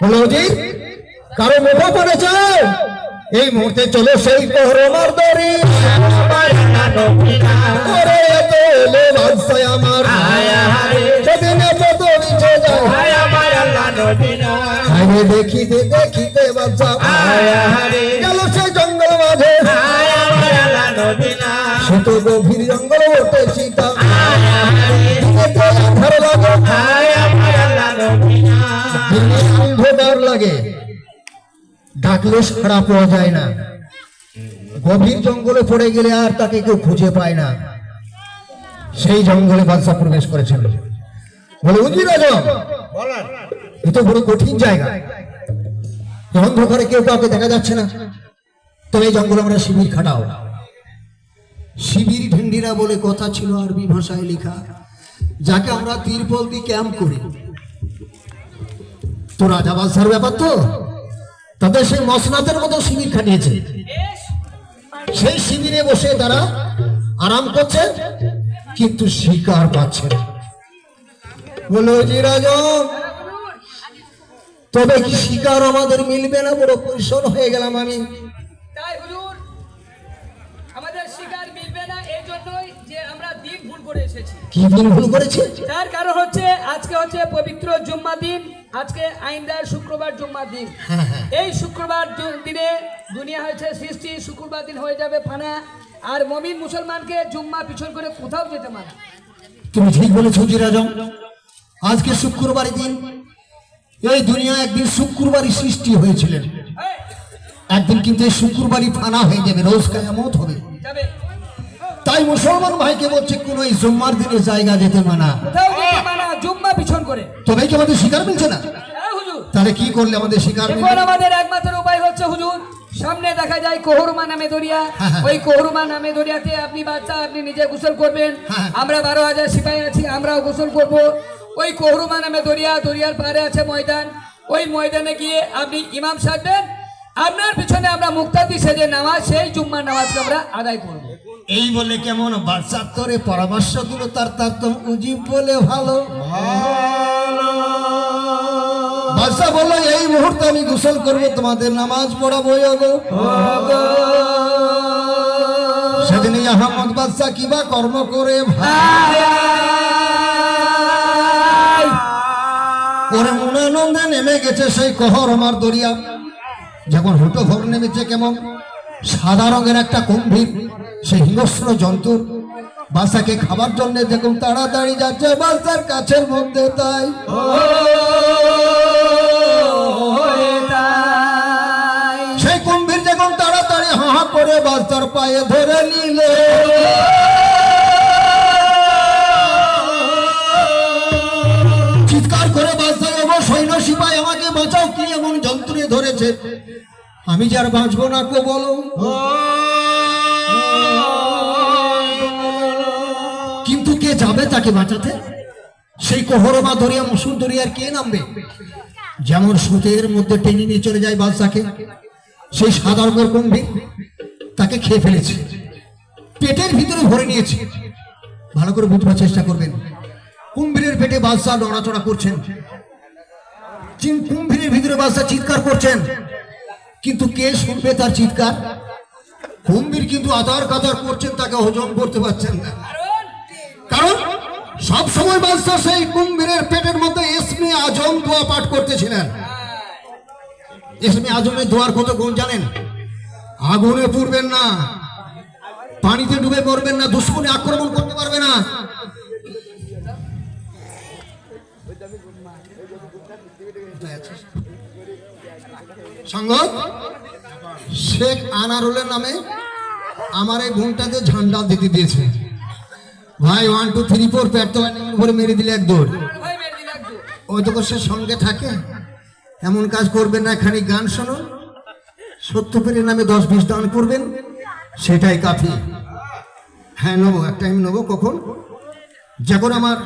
হলো জি কারও মুখ পড়েছে? এই মুহূর্তে চলো সেই পহরমার দরি আমার। সেদিন নিচে যায় আরে দেখিতে দেখিতে বাচ্চা গেল সেই জঙ্গল মাঝে। সে গভীর জঙ্গল ওঠে সীতা। ডাকলে সাড়া পাওয়া যায় না। গভীর জঙ্গলে পড়ে গেলে আর তাকে কেউ খুঁজে পায় না। সেই জঙ্গলে বাদশা প্রবেশ করেছিল। বলে, উজির আজম বড় কঠিন জায়গা। অন্ধকারে কেউ কাউকে দেখা যাচ্ছে না। তবে এই জঙ্গলে আমরা শিবির খাটাও। শিবির ঢেন্ডিরা বলে, কথা ছিল আরবি ভাষায় লেখা, যাকে আমরা তিরপল দিয়ে ক্যাম্প করি। তো রাজা বাদশার ব্যাপার তো? তাদের সেই মসনাদের মতো শিবির খাটিয়েছে। সেই শিবিরে বসে তারা আরাম করছে, কিন্তু শিকার পাচ্ছে না। বলো জি রাজন তবে কি শিকার আমাদের মিলবে না? বড় পরিশ্রম হয়ে গেলাম আমি। শিকার মিলবে না এই জন্যই যে আমরা দিন ভুল করে এসেছি। কি দিন ভুল করেছে? তার কারণ হচ্ছে আজকে হচ্ছে পবিত্র জুম্মা দিন আজকে আইনদার শুক্রবার জুম্মা দিন। হ্যাঁ হ্যাঁ। এই শুক্রবার দিনে দুনিয়া হয়েছে সৃষ্টি শুক্রবার দিন হয়ে যাবে ফানা। আর মমিন মুসলমানকে জুম্মা পিছন করে কোথাও যেতে মানা। তুমি ঠিক বলেছ জি রাজন আজকে শুক্রবারের দিন এই দুনিয়া একদিন শুক্রবারই সৃষ্টি হয়েছিলেন। একদিন কিন্তু এই শুক্রবারই ফানা হয়ে যাবে রোজ কায়ামত হবে। তাই মুসলমান ভাইকে বলছে কোন এই জুম্মার দিনে জায়গা যেতে মানা। কোথাও যেতে জুম্মা পিছন করে। তবে কি আমাদের শিকার মিলছে না? হ্যাঁ হুজুর। তাহলে কি করলে আমাদের শিকার মিলবে? আমাদের একমাত্র উপায় হচ্ছে হুজুর সামনে দেখা যায় কোহরমা নামে দরিয়া। হ্যাঁ, হ্যাঁ। ওই কোহরমা নামে দরিয়াতে আপনি বাচ্চা আপনি নিজে গোসল করবেন। আমরা বারো হাজার সিপাহী আছি আমরাও গোসল করব। ওই কোহরমা নামে দরিয়া দরিয়ার পারে আছে ময়দান। ওই ময়দানে গিয়ে আপনি ইমাম সাজবেন আপনার পিছনে আমরা মুক্তাদি সেজে নামাজ সেই জুম্মার নামাজকে আমরা আদায় করব। এই বলে কেমন বাদশাহ তোরে পরামর্শ দিল তার তার তো উজিব বলে ভালো। বাদশাহ বলল এই মুহূর্তে আমি গোসল করব তোমাদের নামাজ পড়াবো গো। সেদিন আহমদ বাদশাহ কিবা কর্ম করে ভাই? ওরে মনানন্দে নেমে গেছে সেই কহর আমার দরিয়া। যখন হুটো ভর নেমেছে কেমন, সাদা রঙের একটা কুম্ভীর সেই হিংস্র জন্তু বাসাকে খাবার জন্য দেখুন, তাড়াতাড়ি যাচ্ছে বাসার কাছের মধ্যে তাই। সেই কুম্ভীর যখন তাড়াতাড়ি হাঁ করে বাসার পায়ে ধরে নিল সিপাই আমাকে বাঁচাও, কি এমন যন্ত্রে ধরেছে? আমি যে আর বাঁচবো না কো বলো। কিন্তু কে যাবে তাকে বাঁচাতে? সেই কোহরমা দরিয়া মসুর দরিয়ার কে নামবে? যেমন সুতের মধ্যে টেনে নিয়ে চলে যায় বাদশাকে। সেই সাদা রঙের কুম্ভীর তাকে খেয়ে ফেলেছে। পেটের ভিতরে ভরে নিয়েছে। ভালো করে বুঝবার চেষ্টা করবেন। কুম্ভীরের পেটে বাদশাহ নড়াচড়া করছেন। কুম্ভীরের ভিতরে বাদশাহ চিৎকার করছেন। কিন্তু কে শুনবে তার চিৎকার? কুম্ভীর কিন্তু আদার কাদার করছেন, তাকে হজম করতে পারছেন না। কারণ সব সময় বাদশাহ সেই কুম্ভীরের পেটের মধ্যে ইসমে আজম দোয়া পাঠ করতেছিলেন। ইসমে আজমের দোয়ার কত গুণ জানেন? আগুনে পুড়বেন না, পানিতে ডুবে মরবেন না, দুশ্মনে আক্রমণ সঙ্গত শেখ আনারুলের নামে আমার এই ঘুমটাতে ঝান্ডা দিতে দিয়েছে। ভাই ওয়ান টু থ্রি ফোর প্যাট মেরে দিলে এক দৌড়। ওই তো সে সঙ্গে থাকে। এমন কাজ করবেন না, খানিক গান শুনুন সত্যপীরের নামে দশ বিশ দান করবেন, সেটাই কাফি। হ্যাঁ নেব একটা আমি নেব কখন? যখন আমার